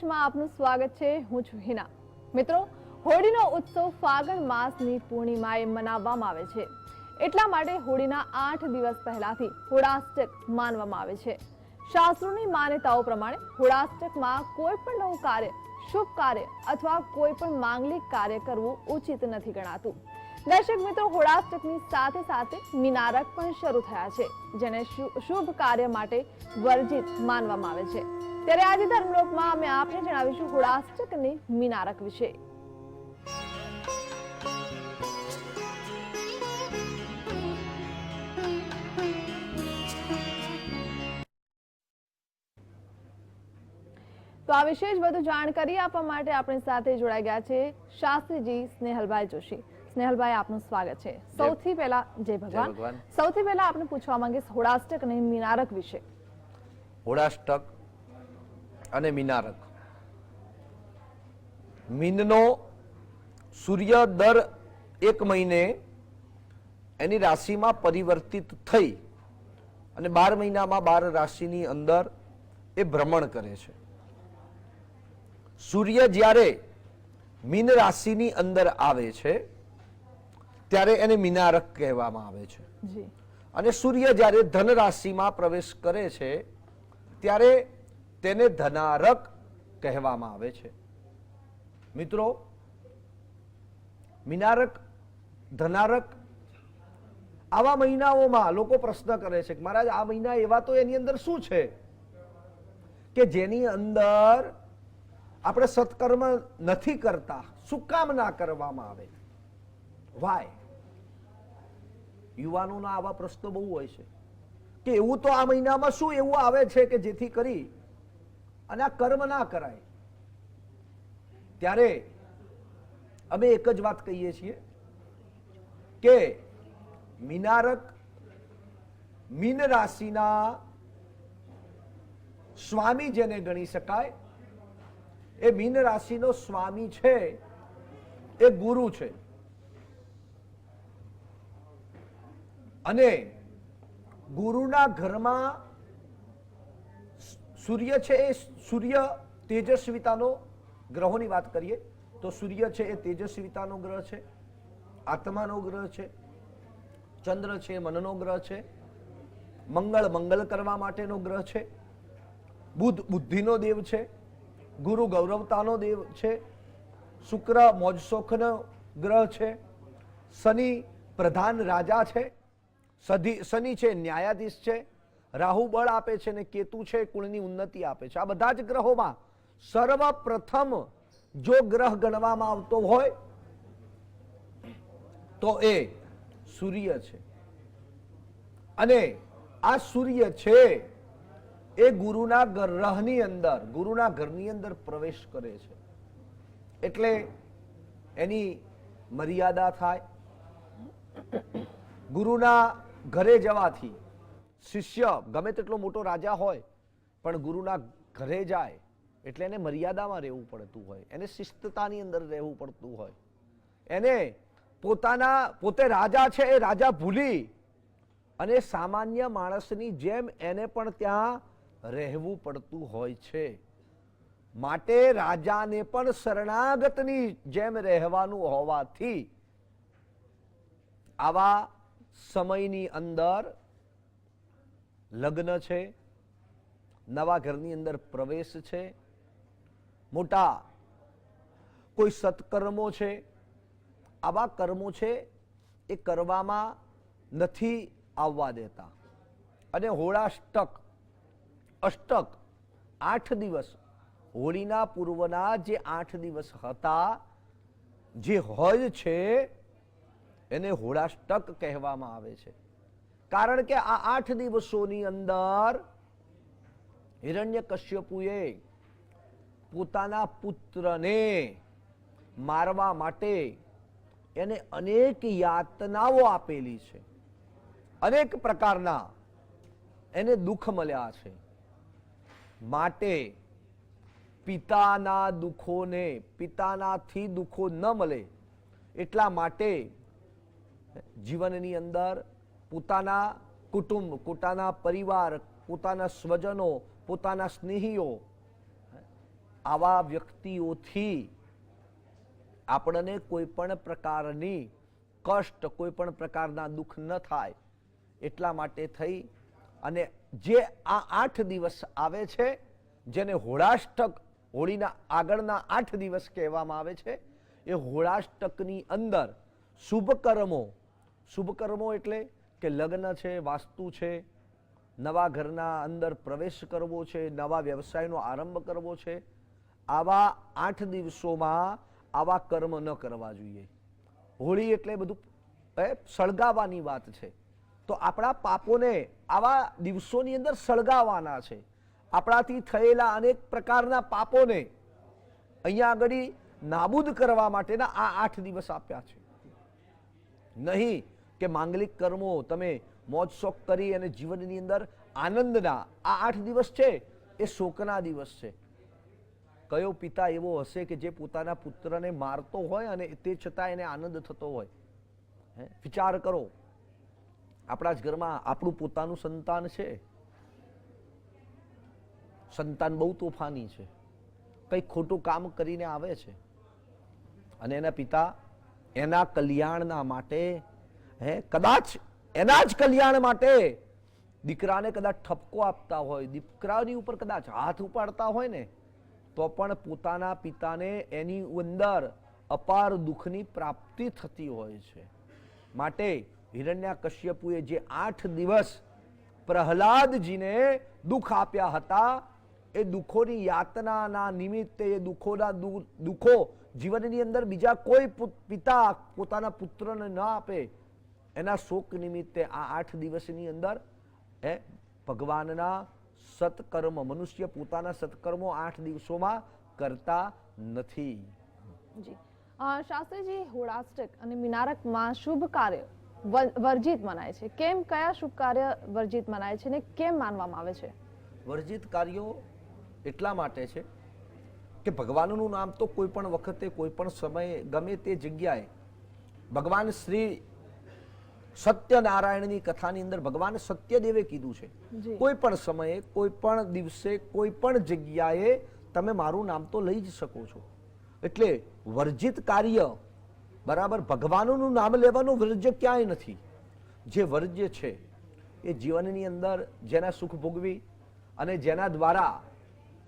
વિશેષમાં આપનું સ્વાગત છે. હું છું હિના. મિત્રો, હોળીનો ઉત્સવ ફાગણ માસની પૂર્ણિમાએ મનાવવામાં આવે છે. એટલા માટે હોળીના આઠ દિવસ પહેલાથી હોળાષ્ટક માનવામાં આવે છે. શાસ્ત્રોની માન્યતાઓ પ્રમાણે હોળાષ્ટકમાં કોઈ પણ નવું કાર્ય, શુભ કાર્ય અથવા કોઈ પણ માંગલિક કાર્ય કરવું ઉચિત નથી ગણાતું. દર્શક મિત્રો, હોળાષ્ટકની સાથે સાથે મિનારક પણ શરૂ થયા છે, જેને શુભ કાર્ય માટે વર્જિત માનવામાં આવે છે. ત્યારે આજે ધર્મલોકમાં અમે આપને જણાવીશું હોળાષ્ટકની મિનારક વિશે. તો આ વિશે જ વધુ જાણકારી આપવા માટે આપણી સાથે જોડાઈ ગયા છે શાસ્ત્રીજી સ્નેહલભાઈ જોશી. સ્નેહલભાઈ આપનું સ્વાગત છે. સૌથી પહેલા જય ભગવાન. સૌથી પહેલા આપણે પૂછવા માંગીશ હોળાષ્ટક અને મિનારક વિશે. હોળાષ્ટક અને મિનારક. મીનનો સૂર્ય દર એક મહિને એની રાશિમાં પરિવર્તિત થઈ અને બાર મહિનામાં બાર રાશિની અંદર એ ભ્રમણ કરે છે. સૂર્ય જ્યારે મીન રાશિની અંદર આવે છે ત્યારે એને મિનારક કહેવામાં આવે છે. અને સૂર્ય જ્યારે ધન રાશિમાં પ્રવેશ કરે છે ત્યારે તેને ધનારક કહેવામાં આવે છે. મિત્રો, મિનારક, ધનારક આવા મહિનાઓમાં લોકો પ્રશ્ન કરે છે કે મહારાજ, આ મહિના એવા તો એની અંદર શું છે? કે જેની અંદર આપણે સત્કર્મ નથી કરતા, શું કામ ના કરવામાં આવે? વાય યુવાનોના આવા પ્રશ્નો બહુ હોય છે. કે એવું તો આ મહિનામાં શું એવું આવે છે કે જેથી કરી અને આ કર્મ ના કરાય. ત્યારે અમે એક જ વાત કહીએ છીએ કે મિનારક મીન રાશિના સ્વામી જેને ગણી શકાય, એ મીન રાશિનો સ્વામી છે, એ ગુરુ છે. અને ગુરુના ઘરમાં સૂર્ય છે એ સૂર્ય તેજસ્વિતાનો ગ્રહોની વાત કરીએ, તો સૂર્ય છે એ તેજસ્વિતાનો ગ્રહ છે, આત્માનો ગ્રહ છે, ચંદ્ર છે મનનો ગ્રહ છે, મંગળ મંગલ કરવા માટેનો ગ્રહ છે, બુધ બુદ્ધિનો દેવ છે, ગુરુ ગૌરવતાનો દેવ છે, શુક્ર મોજશોખનો ગ્રહ છે, શનિ પ્રધાન રાજા છે, સધી શનિ છે ન્યાયાધીશ છે રાહુ બળ આપે છે ને કેતુ છે, કુળની ઉન્નતિ આપે છે. આ બધા જ ગ્રહોમાં સર્વપ્રથમ જો ગ્રહ ગણવામાં આવતો હોય, તો એ સૂર્ય છે. અને આ સૂર્ય છે, એ ગુરુના ગ્રહની અંદર, ગુરુના ઘરની અંદર પ્રવેશ કરે છે. એટલે એની મર્યાદા થાય. ગુરુના ઘરે જવાથી શિષ્ય ગમે તેટલો મોટો રાજા હોય, પણ ગુરુના ઘરે જાય, એટલે એને મર્યાદામાં રહેવું પડતું હોય, એને શિસ્તતાની અંદર રહેવું પડતું હોય. એને પોતાના, પોતે રાજા છે એ રાજા ભૂલી અને સામાન્ય માણસની જેમ એને પણ ત્યાં રહેવું પડતું હોય છે. માટે રાજાને પણ શરણાગતની જેમ રહેવાનું હોવાથી આવા સમયની અંદર લગ્ન છે, નવા ઘરની અંદર પ્રવેશ છે, મોટા કોઈ સત્કર્મો છે, આવા કર્મો છે, એ કરવામાં નથી આવવા દેતા. અને હોળાષ્ટક અષ્ટક, આઠ દિવસ, હોળીના પૂર્વના જે આઠ દિવસ હતા, જે હોય છે, એને હોળાષ્ટક કહેવામાં આવે છે. કારણ કે આ આઠ દિવસોની અંદર હિરણ્ય કશ્યપુએ પોતાના પુત્રને મારવા માટે એને અનેક યાતનાઓ આપેલી છે. અનેક પ્રકારના એને દુઃખ મળ્યા છે. માટે પિતાના દુઃખોને, પિતાનાથી દુઃખો ન મળે એટલા માટે જીવનની અંદર પોતાના કુટુંબ, પોતાના પરિવાર, પોતાના સ્વજનો, પોતાના સ્નેહીઓ, આવા વ્યક્તિઓથી આપણને કોઈ પણ પ્રકારની કષ્ટ, કોઈ પણ પ્રકારના દુઃખ ન થાય એટલા માટે થઈ અને જે આ આઠ દિવસ આવે છે, જેને હોળાષ્ટક હોળીના આગળના આઠ દિવસ કહેવામાં આવે છે, એ હોળાષ્ટકની અંદર શુભ કર્મો શુભ કર્મો એટલે કે લગ્ન છે, વાસ્તુ છે, નવા ઘરના અંદર પ્રવેશ કરવો છે, નવા વ્યવસાયનો આરંભ કરવો છે, આવા આઠ દિવસોમાં આવા કર્મ ન કરવા જોઈએ. હોળી એટલે બધું સળગાવવાની વાત છે. તો આપણા પાપોને આવા દિવસોની અંદર સળગાવવાના છે. આપણાથી થયેલા અનેક પ્રકારના પાપોને અહીંયા આગળ નાબૂદ કરવા માટેના આ આઠ દિવસ આપ્યા છે. નહીં કે માંગલિક કર્મો તમે મોજ શોખ કરી અને જીવનની અંદર આનંદના, આ આઠ દિવસ છે, એ શોકના દિવસ છે. કયો પિતા એવો હશે કે જે પોતાના પુત્રને મારતો હોય અને તે છતાં એને આનંદ થતો હોય? હે? વિચાર કરો. આપણા જ ઘરમાં આપણું પોતાનું સંતાન છે. સંતાન બહુ તોફાની છે. કંઈક ખોટું કામ કરીને આવે છે. અને એના પિતા એના કલ્યાણના માટે હે, કદાચ એના જ કલ્યાણ માટે દીકરાને કદાચ ઠપકો આપતા હોય, દીકરાની ઉપર કદાચ હાથ ઉપાડતા હોય ને, તો પણ પોતાના પિતાને એની અંદર અપાર દુઃખની પ્રાપ્તિ થતી હોય છે. માટે હિરણ્યા કશ્યપુએ જે આઠ દિવસ પ્રહલાદજીને દુઃખ આપ્યા હતા, એ દુઃખોની યાતનાના નિમિત્તે, એ દુઃખોના દુઃખો જીવનની અંદર બીજા કોઈ પિતા પોતાના પુત્રને ન આપે એના શોક નિમિત્તે આ આઠ દિવસની અંદર એ ભગવાનના સત્કર્મ મનુષ્ય પોતાના સત્કર્મો આઠ દિવસોમાં કરતા નથી. જી. શાસ્ત્રીજી હોળાષ્ટક અને મિનારકમાં શુભ કાર્ય વર્જિત મનાય છે. કેમ કયા શુભ કાર્ય વર્જિત મનાય છે ને કેમ માનવામાં આવે છે? વર્જિત કાર્યો એટલા માટે છે કે ભગવાનનું નામ તો કોઈ પણ વખતે કોઈ પણ સમયે ગમે તે જગ્યાએ ભગવાન શ્રી સત્યનારાયણની કથાની અંદર ભગવાન સત્યદેવે કીધું છે. કોઈ પણ સમયે કોઈ પણ દિવસે કોઈ પણ જગ્યાએ તમે મારું નામ તો લઈ જ શકો છો. એટલે વર્જિત કાર્ય બરાબર ભગવાનનું નામ લેવાનું વર્જ્ય ક્યાંય નથી. જે વર્જ્ય છે એ જીવનની અંદર જેના સુખ ભોગવી અને જેના દ્વારા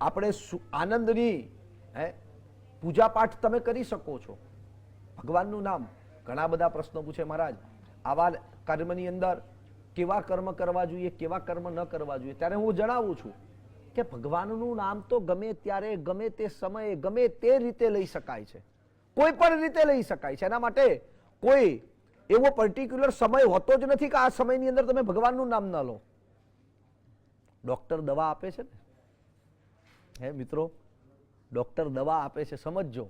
આપણે આનંદની હે પૂજા પાઠ તમે કરી શકો છો. ભગવાનનું નામ ઘણા બધા પ્રશ્નો પૂછે મહારાજ. આવા કર્મની અંદર કેવા કર્મ કરવા જોઈએ, કેવા કર્મ ન કરવા જોઈએ, ત્યારે હું જણાવું છું કે ભગવાનનું નામ તો ગમે ત્યારે, ગમે તે સમયે, ગમે તે રીતે લઈ શકાય છે. કોઈ પણ રીતે લઈ શકાય છે. એના માટે કોઈ એવો પર્ટિક્યુલર સમય હોતો જ નથી કે આ સમયની અંદર તમે ભગવાનનું નામ ન લો. ડોક્ટર દવા આપે છે ને? હે મિત્રો, ડોક્ટર દવા આપે છે, સમજજો.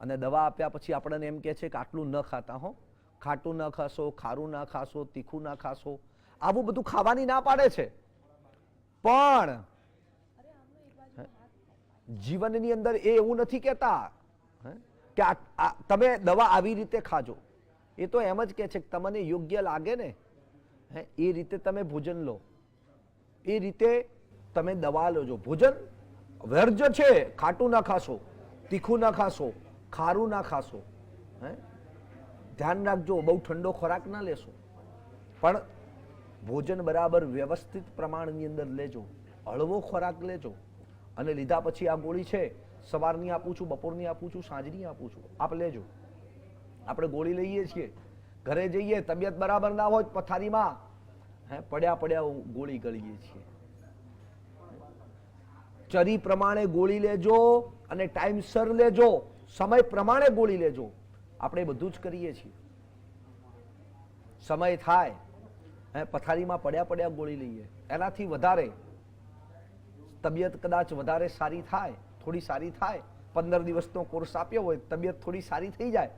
અને દવા આપ્યા પછી આપણને એમ કહે છે કે આટલું ન ખાતા હો. ખાટું ન ખાશો, ખારું ના ખાશો, તીખું ના ખાશો, આવું બધું ખાવાની ના પાડે છે. પણ જીવનની અંદર એ એવું નથી કહેતા? કે આ તમે દવા આવી રીતે ખાજો. એ તો એમ જ કહે છે કે તમને યોગ્ય લાગે ને, હે, એ રીતે તમે ભોજન લો. એ રીતે તમે દવા લોજો. ભોજન વ્યર્જ છે. ખાટું ના ખાશો, તીખું ના ખાશો, ખારું ના ખાશો, હે. ધ્યાન રાખજો, બહુ ઠંડો ખોરાક ના લેશો. પણ ભોજન બરાબર વ્યવસ્થિત પ્રમાણની અંદર લેજો, હળવો ખોરાક લેજો. અને લીધા પછી આ ગોળી છે, સવારની આપું છું, બપોરની આપું છું, સાંજની આપું છું, આપ લેજો. આપણે ગોળી લઈએ છીએ. ઘરે જઈએ, તબિયત બરાબર ના હોય પથારીમાં, હે, પડ્યા પડ્યા ગોળી ગળીએ છીએ. ચરી પ્રમાણે ગોળી લેજો અને ટાઈમસર લેજો, સમય પ્રમાણે ગોળી લેજો. આપણે બધું જ કરીએ છીએ. સમય થાય, હે, પથારીમાં પડ્યા પડ્યા ગોળી લઈએ. એનાથી વધારે તબિયત કદાચ વધારે સારી થાય, થોડી સારી થાય, પંદર દિવસનો કોર્સ આપ્યો હોય, તબિયત થોડી સારી થઈ જાય,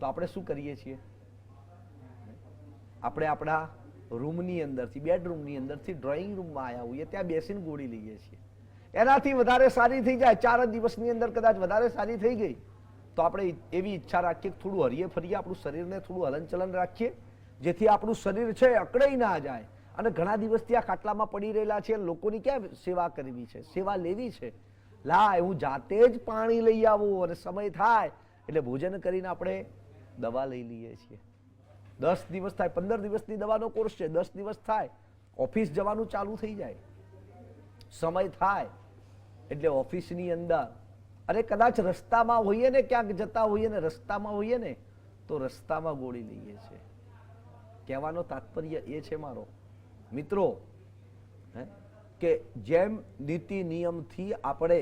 તો આપણે શું કરીએ છીએ? આપણે આપણા રૂમની અંદરથી, બેડરૂમની અંદરથી ડ્રોઈંગ રૂમમાં આવ્યા હોઈએ, ત્યાં બેસીને ગોળી લઈએ છીએ. એનાથી વધારે સારી થઈ જાય, ચાર દિવસની અંદર કદાચ વધારે સારી થઈ ગઈ. તો આપણે એવી ઈચ્છા રાખીએ કે થોડું હરીએ ફરીએ, આપણું શરીરને થોડું હલનચલન રાખીએ, જેથી આપણું શરીર છે અકળાઈ ના જાય. અને ઘણા દિવસથી આ ખાટલામાં પડી રહેલા છે, લોકોની ક્યાં સેવા કરવી છે? સેવા લેવી છે? લાય, હું જાતે જ પાણી લઈ આવું અને સમય થાય, એટલે ભોજન કરીને આપણે દવા લઈ લઈએ છીએ. દસ દિવસ થાય, પંદર દિવસની દવાનો કોર્સ છે, દસ દિવસ થાય, ઓફિસ જવાનું ચાલુ થઈ જાય. સમય થાય, એટલે ઓફિસની અંદર અરે કદાચ રસ્તામાં હોઈએ ને ક્યાંક જતા હોઈએ ને રસ્તામાં હોઈએ ને તો રસ્તામાં ગોળી લઈએ છે કહેવાનો તાત્પર્ય એ છે મારો. મિત્રો હે, કે જેમ નીતિ નિયમથી આપણે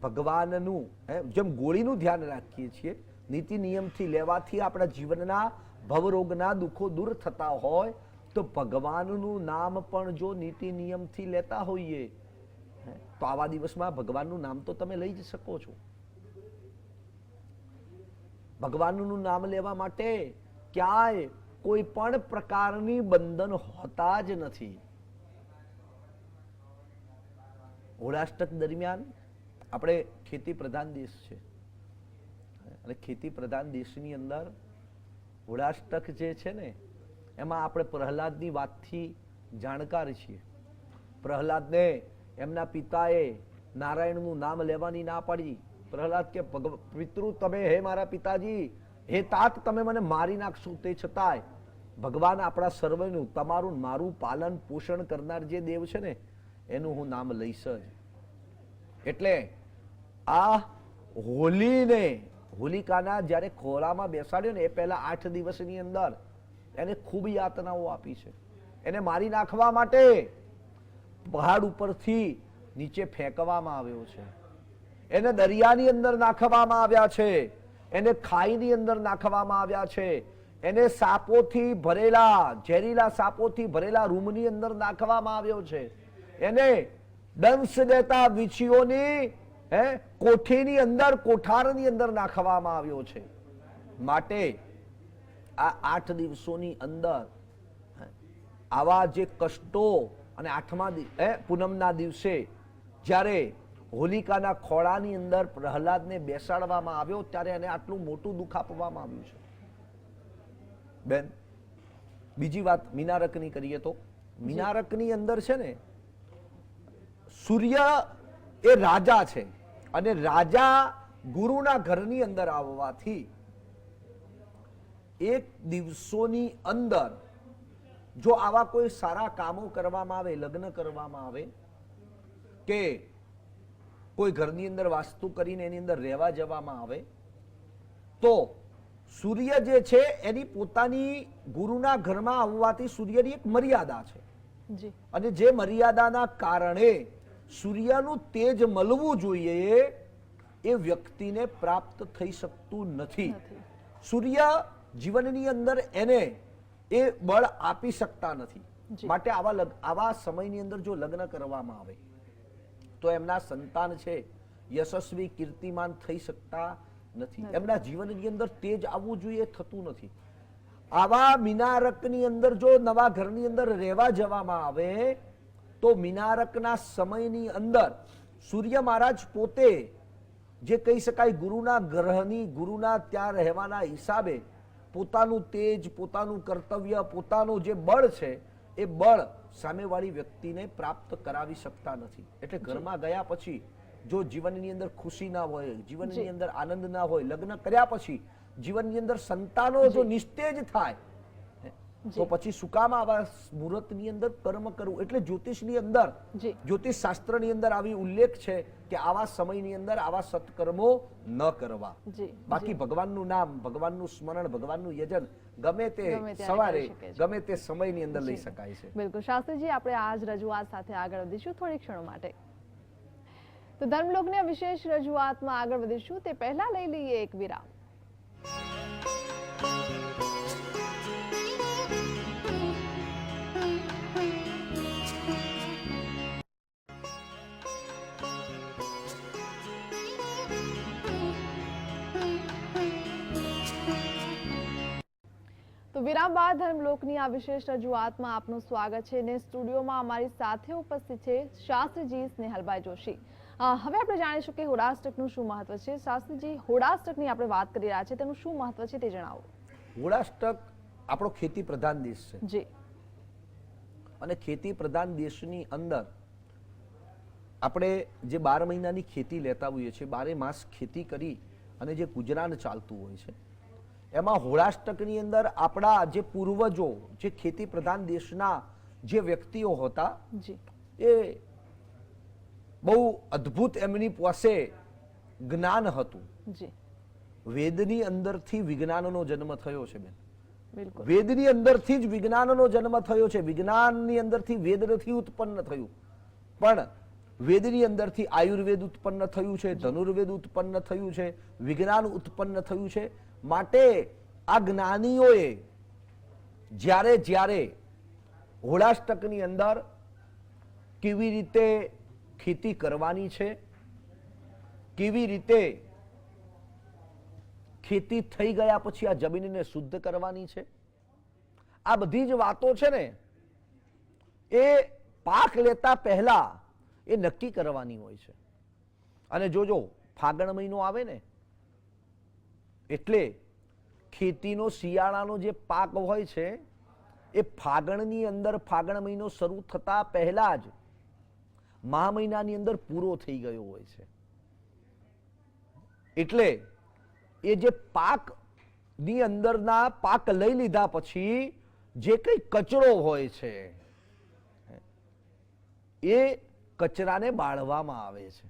ભગવાનનું હે, જેમ ગોળીનું ધ્યાન રાખીએ છીએ નીતિ નિયમથી લેવાથી આપણા જીવનના ભવરોગના દુઃખો દૂર થતા હોય તો ભગવાનનું નામ પણ જો નીતિ નિયમથી લેતા હોઈએ તો આવા દિવસમાં ભગવાનનું નામ તો તમે લઈ જ શકો છો. ભગવાનનું નામ લેવા માટે ક્યાંય કોઈ પણ પ્રકારની બંધન હોતા જ નથી. હોળાષ્ટક દરમિયાન આપણે ખેતી પ્રધાન દેશ છે. અને ખેતી પ્રધાન દેશની અંદર હોળાષ્ટક જે છે ને, એમાં આપણે પ્રહલાદની વાતથી જાણકાર છીએ. પ્રહલાદને એમના પિતાએ નારાયણનું નામ લેવાની ના પાડી. પ્રહલાદ કે પિતૃ તમે હે મારા પિતાજી, હે તાત તમે મને મારી નાખશો તે છતાંય. ભગવાન આપણા સર્વનું, તમારું મારું પાલન પોષણ કરનાર જે દેવ છે ને, એનું હું નામ લઈશ જ. એટલે આ હોલીને, હોલિકાના જ્યારે ખોળામાં બેસાડ્યો ને, એ પહેલા આઠ દિવસની અંદર, એને ખૂબ યાતનાઓ આપી છે. એને મારી નાખવા માટે પહાડ ઉપરથી નીચે ફેંકવામાં આવ્યો છે. એને દરિયાની અંદર નાખવામાં આવ્યા છે. એને ખાઈની અંદર નાખવામાં આવ્યા છે. એને સાપોથી ભરેલા, ઝેરીલા સાપોથી ભરેલા રૂમની અંદર નાખવામાં આવ્યો છે. એને દંશ દેતા વીછીઓની, હે, કોઠીની અંદર, કોઠારની અંદર નાખવામાં આવ્યો છે. માટે આ આઠ દિવસોની અંદર આવા જે કષ્ટો અને આઠમા એ, પૂનમના દિવસે જ્યારે હોલિકાના ખોળાની અંદર પ્રહલાદને બેસાડવામાં આવ્યો, ત્યારે એને આટલું મોટું દુઃખ આપવામાં આવ્યું છે. બેન, બીજી વાત મિનારકની કરીએ તો. મિનારકની અંદર છે ને, સૂર્ય એ રાજા છે અને રાજા ગુરુના ઘરની અંદર આવવાથી એક દિવસોની અંદર જો આવા કોઈ સારા કામો કરવામાં આવે લગ્ન કરવામાં આવે કે કોઈ ઘરની અંદર વાસ્તુ કરીને એની અંદર રહેવા જવામાં આવે તો સૂર્ય જે છે એની પોતાની ગુરુના ઘરમાં આવવાથી સૂર્યની એક મર્યાદા છે. અને જે મર્યાદાના કારણે સૂર્યનું તેજ મળવું જોઈએ એ વ્યક્તિને પ્રાપ્ત થઈ શકતું નથી. નથી. સૂર્ય જીવનની અંદર એને એ બળ આપી શકતા નથી. માટે આવા આવા સમયની અંદર જો લગ્ન કરવામાં આવે તો એમના સંતાન છે યશસ્વી કીર્તિમાન થઈ શકતા નથી. એમના જીવનની અંદર તેજ આવવું જોઈએ થતું નથી. આવા મિનારકની અંદર જો નવા ઘરની અંદર રહેવા જવામાં આવે તો મિનારકના સમયની અંદર સૂર્ય મહારાજ પોતે જે કહી શકાય ગુરુના ગ્રહની ગુરુના ત્યાં રહેવાના હિસાબે પોતાનું તેજ પોતાનું કર્તવ્ય પોતાનું જે બળ છે એ બળ સામેવાળી વ્યક્તિને પ્રાપ્ત કરાવી શકતા નથી. એટલે ઘરમાં ગયા પછી જો જીવનની અંદર ખુશી ના હોય જીવનની અંદર આનંદ ના હોય લગ્ન કર્યા પછી જીવનની અંદર સંતાનો જો. નિસ્તેજ થાય. તો પછી શું કામ આવા મુહૂર્તની અંદર કર્મ કરવું. એટલે જ્યોતિષની અંદર જ્યોતિષ શાસ્ત્રની અંદર આવી ઉલ્લેખ છે કે આવા સમયની અંદર આવા સત્કર્મો ન કરવા. બાકી ભગવાનનું નામ ભગવાનનું સ્મરણ ભગવાનનું યજન ગમે તે સવારે. ગમે તે સમયની અંદર લઈ શકાય છે. બિલકુલ. શાસ્ત્રીજી આપણે આજ રજૂઆત સાથે આગળ વધીશું થોડી ક્ષણો માટે. તો ધર્મલોકની વિશેષ રજૂઆતમાં આગળ વધીશું. તે પહેલા લઈ લઈએ એક વિરામ. વિરામ બાદ ધર્મલોકની આ વિશેષ રજૂઆતમાં આપનું સ્વાગત છે ને સ્ટુડિયોમાં અમારી સાથે ઉપસ્થિત છે શાસ્ત્રીજી સ્નેહલભાઈ જોશી. હવે આપણે જાણીશું કે હોળાષ્ટકનું શું મહત્વ છે. શાસ્ત્રીજી હોળાષ્ટકની આપણે વાત કરી રહ્યા છે તેનું શું મહત્વ છે તે જણાવો. હોળાષ્ટક આપણો ખેતી પ્રધાન દેશ છે. જી. અને ખેતી પ્રધાન દેશની અંદર આપણે જે બાર મહિનાની ખેતી લેતા હોઈએ છીએ બારે માસ ખેતી કરી અને જે ગુજરાન ચાલતું હોય છે એમાં હોળાષ્ટકની અંદર આપણા જે પૂર્વજો જે ખેતી પ્રધાન દેશના જે વ્યક્તિઓ હતા એ બહુ અદ્ભુત એમની પાસે જ્ઞાન હતું. વેદની અંદરથી વિજ્ઞાનનો જન્મ થયો છે બેન. વેદની અંદરથી જ વિજ્ઞાનનો જન્મ થયો છે. વિજ્ઞાનની અંદરથી વેદ નથી ઉત્પન્ન થયું. પણ વેદની અંદરથી આયુર્વેદ ઉત્પન્ન થયું છે ધનુર્વેદ ઉત્પન્ન થયું છે વિજ્ઞાન ઉત્પન્ન થયું છે. માટે આ જ્ઞાનીઓએ જ્યારે જ્યારે હોળાષ્ટકની અંદર કેવી રીતે ખેતી કરવાની છે, કેવી રીતે ખેતી થઈ ગયા પછી આ જમીનને શુદ્ધ કરવાની છે, આ બધી જ વાતો છે ને, એ પાક લેતા પહેલા એ નક્કી કરવાની હોય છે. અને જોજો, ફાગણ મહિનો આવે ને એટલે ખેતીનો શિયાળાનો જે પાક હોય છે, એ ફાગણની અંદર ફાગણ મહિનો શરૂ થતા પહેલા જ મહા મહિનાની અંદર પૂરો થઈ ગયો હોય છે. એટલે એ જે પાકની અંદરના પાક લઈ લીધા પછી જે કઈ કચરો હોય છે, એ કચરાને બાળવામાં આવે છે.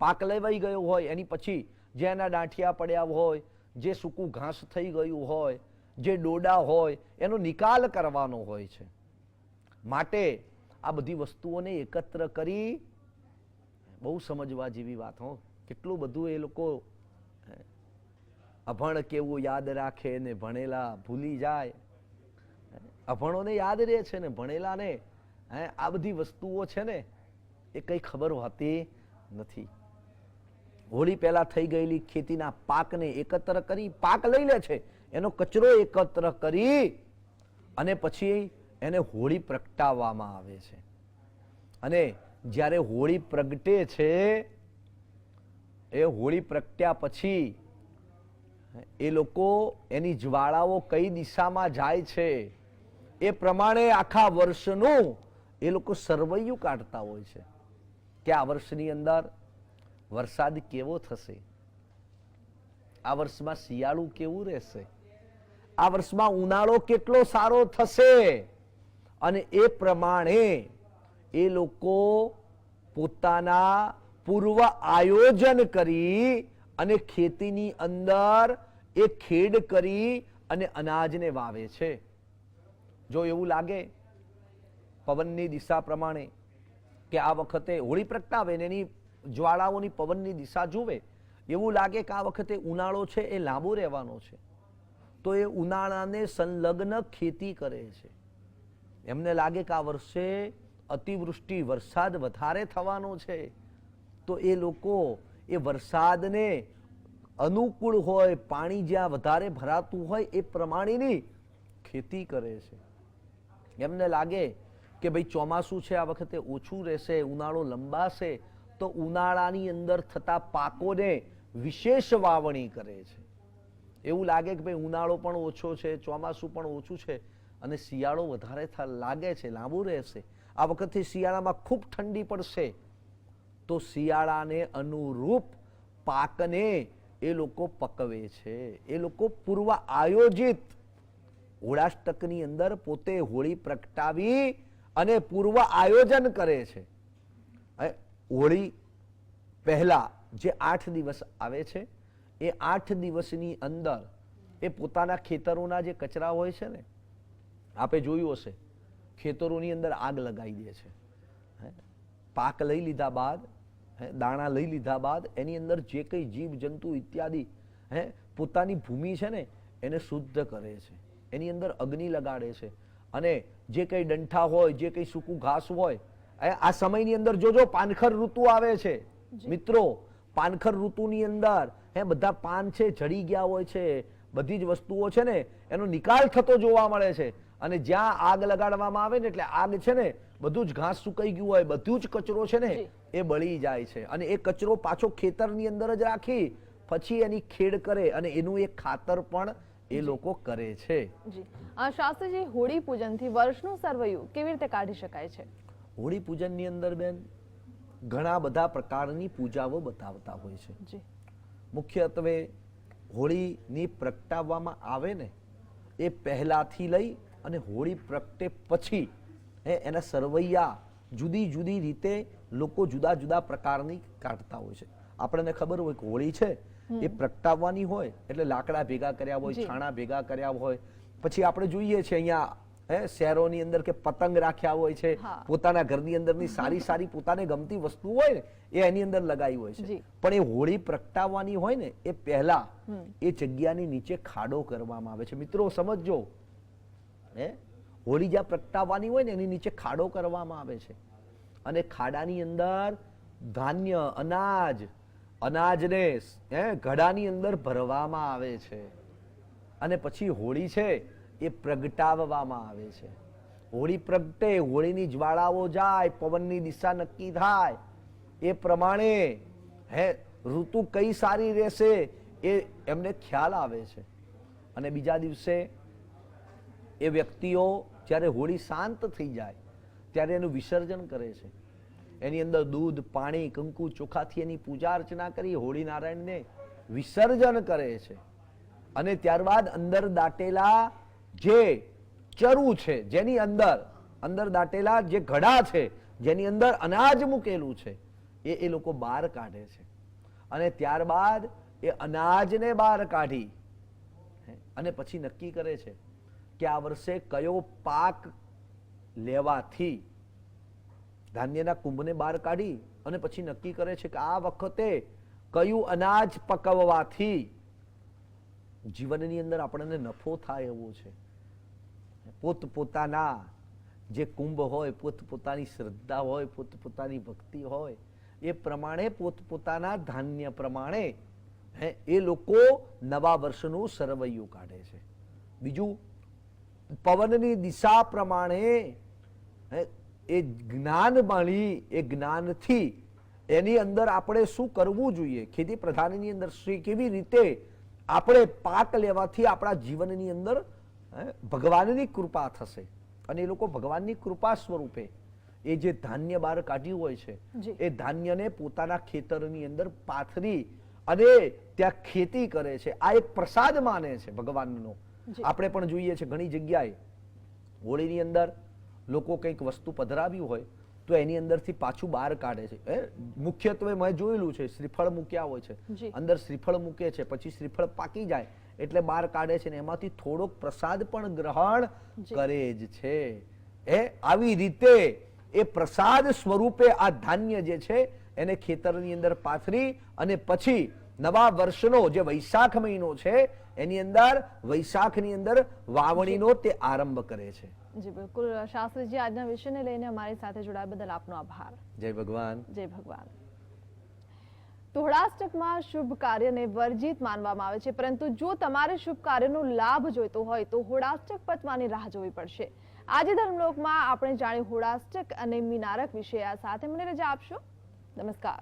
પાક લેવાઈ ગયો હોય, એની પછી જે એના દાંઠિયા પડ્યા હોય, જે સૂકું ઘાસ થઈ ગયું હોય, જે ડોડા હોય, એનો નિકાલ કરવાનો હોય છે. માટે આ બધી વસ્તુઓને એકત્ર કરી, બહુ સમજવા જેવી વાત હો. કેટલું બધું એ લોકો અભણ કેવું યાદ રાખે ને ભણેલા ભૂલી જાય. અભણોને યાદ રહે છે ને ભણેલાને આ બધી વસ્તુઓ છે ને, એ કંઈ ખબર હોતી નથી. હોળી પહેલાં થઈ ગયેલી ખેતીના પાકને એકત્ર કરી પાક લઈ લે છે. એનો કચરો એકત્ર કરી અને પછી એને હોળી પ્રગટાવવામાં આવે છે. અને જ્યારે હોળી પ્રગટે છે, એ હોળી પ્રગટ્યા પછી એ લોકો એની જ્વાળાઓ કઈ દિશામાં જાય છે, એ પ્રમાણે આખા વર્ષનું એ લોકો સરવૈયું કાઢતા હોય છે. કે આ વર્ષની અંદર વરસાદ કેવો થશે? આ વર્ષમાં શિયાળું કેવું રહેશે? આ વર્ષમાં ઉનાળો કેટલો સારો થશે? અને એ પ્રમાણે એ લોકો પોતાના પૂર્વ આયોજન કરી અને ખેતીની અંદર એ ખેડ કરી અને અનાજને વાવે છે. જો એવું લાગે પવનની દિશા પ્રમાણે કે આ વખતે હોળી પ્રગટાવે ને એની જ્વાળાઓની પવનની દિશા જુએ, એવું લાગે કે આ વખતે ઉનાળો છે, એ લાંબો રહેવાનો છે. તો એ ઉનાળાને સંલગ્ન ખેતી કરે છે. એમને લાગે કે આ વર્ષે અતિવૃષ્ટિ, વરસાદ વધારે થવાનો છે. તો એ લોકો એ વરસાદને અનુકૂળ હોય, પાણી જ્યાં વધારે ભરાતું હોય, એ પ્રમાણેની ખેતી કરે છે. એમને લાગે કે ભાઈ ચોમાસું છે, આ વખતે ઓછું રહેશે, ઉનાળો લંબાશે તો ઉનાળાની અંદર થતા પાકોને વિશેષ વાવણી કરે છે. એવું લાગે કે ભાઈ ઉનાળો પણ ઓછો છે, ચોમાસું પણ ઓછું છે અને શિયાળો વધારે લાગે છે, લાંબુ રહેશે. આ વખતે શિયાળામાં ખૂબ ઠંડી પડશે. તો શિયાળાને અનુરૂપ પાકને એ લોકો પકવે છે. એ લોકો પૂર્વ આયોજિત હોળાષ્ટકની અંદર પોતે હોળી પ્રગટાવી અને પૂર્વ આયોજન કરે છે. હોળી પહેલાં જે આઠ દિવસ આવે છે એ આઠ દિવસની અંદર એ પોતાના ખેતરોના જે કચરા હોય છે ને આપે જોયું હશે ખેતરોની અંદર આગ લગાવી દે છે? પાક લઈ લીધા બાદ હે, દાણા લઈ લીધા બાદ એની અંદર જે કંઈ જીવ જંતુ ઇત્યાદિ હે પોતાની ભૂમિ છે ને એને શુદ્ધ કરે છે એની અંદર અગ્નિ લગાડે છે અને જે કંઈ ડંઠા હોય જે કંઈ સૂકું ઘાસ હોય આ સમયની અંદર જોજો પાનખર ઋતુ આવે છે મિત્રો પાનખર ઋતુની અંદર હે બધા પાન છે જડી ગયા હોય છે બધી જ વસ્તુઓ છે ને એનો નિકાલ થતો જોવા મળે છે. અને જ્યાં આગ લગાડવામાં આવે ને એટલે આગ છે ને બધું જ ઘાસ સુકાઈ ગયું હોય બધું જ કચરો છે ને એ બળી જાય છે. અને એ કચરો પાછો ખેતરની અંદર જ રાખી પછી એની ખેડ કરે અને એનું એક ખાતર પણ એ લોકો કરે છે. જી. આ શાસ્ત્રીજી હોળી પૂજનથી વર્ષનું સર્વયુ કેવી રીતે કાઢી શકાય છે? હોળી પૂજનની અંદર બેન ઘણા બધા પ્રકારની પૂજાઓ બતાવતા હોય છે. મુખ્યત્વે હોળીની પ્રગટાવવામાં આવે ને એ પહેલાંથી લઈ અને હોળી પ્રગટે પછી એ એના સરવૈયા જુદી જુદી રીતે લોકો જુદા જુદા પ્રકારની કાઢતા હોય છે. આપણને ખબર હોય કે હોળી છે એ પ્રગટાવવાની હોય એટલે લાકડા ભેગા કર્યા હોય છાણા ભેગા કર્યા હોય. પછી આપણે જોઈએ છે અહીંયા હે શહેરોની અંદર કે પતંગ રાખ્યા હોય છે પોતાના ઘરની અંદરની સારી સારી પોતાને ગમતી વસ્તુ હોય ને એ એની અંદર લગાવી હોય છે. પણ એ હોળી પ્રગટાવવાની હોય ને એ પહેલા એ જગ્યાની નીચે ખાડો કરવામાં આવે છે. મિત્રો સમજજો. હે? હોળી જ્યાં પ્રગટાવવાની હોય ને એની નીચે ખાડો કરવામાં આવે છે. અને ખાડાની અંદર ધાન્ય અનાજ અનાજને હે ઘડાની અંદર ભરવામાં આવે છે. અને પછી હોળી છે એ પ્રગટાવવામાં આવે છે. હોળી પ્રગટે, હોળીની જ્વાળાઓ જાય, પવનની દિશા નક્કી થાય. એ પ્રમાણે, હે, ઋતુ કઈ સારી રહેશે એ એમને ખ્યાલ આવે છે. અને બીજા દિવસે એ વ્યક્તિઓ જ્યારે હોળી શાંત થઈ જાય, ત્યારે એનું વિસર્જન કરે છે. એની અંદર દૂધ, પાણી, કંકુ ચોખાથી એની પૂજા અર્ચના કરી હોળી નારાયણને વિસર્જન કરે છે. અને ત્યારબાદ અંદર દાટેલા જે ચરુ છે, જેની અંદર અંદર દાટેલા જે ઘડા છે, જેની અંદર અનાજ મૂકેલું છે, એ એ લોકો બહાર કાઢે છે. અને ત્યારબાદ એ અનાજને બહાર કાઢી અને પછી નક્કી કરે છે કે આ વર્ષે કયો પાક લેવાથી ધાન્યના કુંભને બહાર કાઢી અને પછી નક્કી કરે છે કે આ વખતે કયું અનાજ પકવવાથી જીવનની અંદર આપણને નફો થાય એવો છે. પોતપોતાના જે કુંભ હોય, પોતપોતાની શ્રદ્ધા હોય, પોતપોતાની ભક્તિ હોય, એ પ્રમાણે પોતપોતાના ધાન્ય પ્રમાણે, હે, એ લોકો નવા વર્ષનું સરવૈયું કાઢે છે. બીજું, પવનની દિશા પ્રમાણે એ જ્ઞાન મળી એ જ્ઞાનથી એની અંદર આપણે શું કરવું જોઈએ? ખેતી પ્રધાનની અંદર શ્રી કેવી રીતે આપણે પાક લેવાથી આપણા જીવનની અંદર ભગવાનની કૃપા થશે. અને એ લોકો ભગવાનની કૃપા સ્વરૂપે એ જે ધાન્ય બહાર કાઢ્યું હોય છે એ ધાન્યને પોતાના ખેતરની અંદર પાથરી અને ત્યાં ખેતી કરે છે. આ એક પ્રસાદ માને છે ભગવાનનો. આપણે પણ જોઈએ છે ઘણી જગ્યાએ હોળીની અંદર લોકો કંઈક વસ્તુ પધરાવ્યું હોય તો એની અંદરથી પાછું બહાર કાઢે છે. મુખ્યત્વે મેં જોયેલું છે શ્રીફળ મૂક્યા હોય છે. અંદર શ્રીફળ મૂકે છે પછી શ્રીફળ પાકી જાય. એટલે બહાર કાઢે છે ને એમાંથી થોડોક પ્રસાદ પણ ગ્રહણ કરે જ છે. એ આવી રીતે એ પ્રસાદ સ્વરૂપે આ ધાન્ય જે છે એને ખેતરની અંદર પાથરી અને પછી નવા વર્ષનો જે વૈશાખ મહિનો છે એની અંદર વૈશાખની અંદર વાવણીનો તે આરંભ કરે છે. જી બિલકુલ. શાસ્ત્રીજી આજના વિષયને લઈને અમારી સાથે જોડાયા બદલ આપનો આભાર. જય ભગવાન. જય ભગવાન. તોહડાષ્ટકમાં શુભ કાર્યને વર્જિત માનવામાં આવે છે. પરંતુ જો તમારે શુભ કાર્યનો લાભ જોઈતો હોય તો હોળાષ્ટક પચવાની રાહ જોવી પડશે. આજે ધર્મલોકમાં આપણે જાણ્યું હોળાષ્ટક અને મીનારક વિશે. આ સાથે મને રજા આપશો. નમસ્કાર.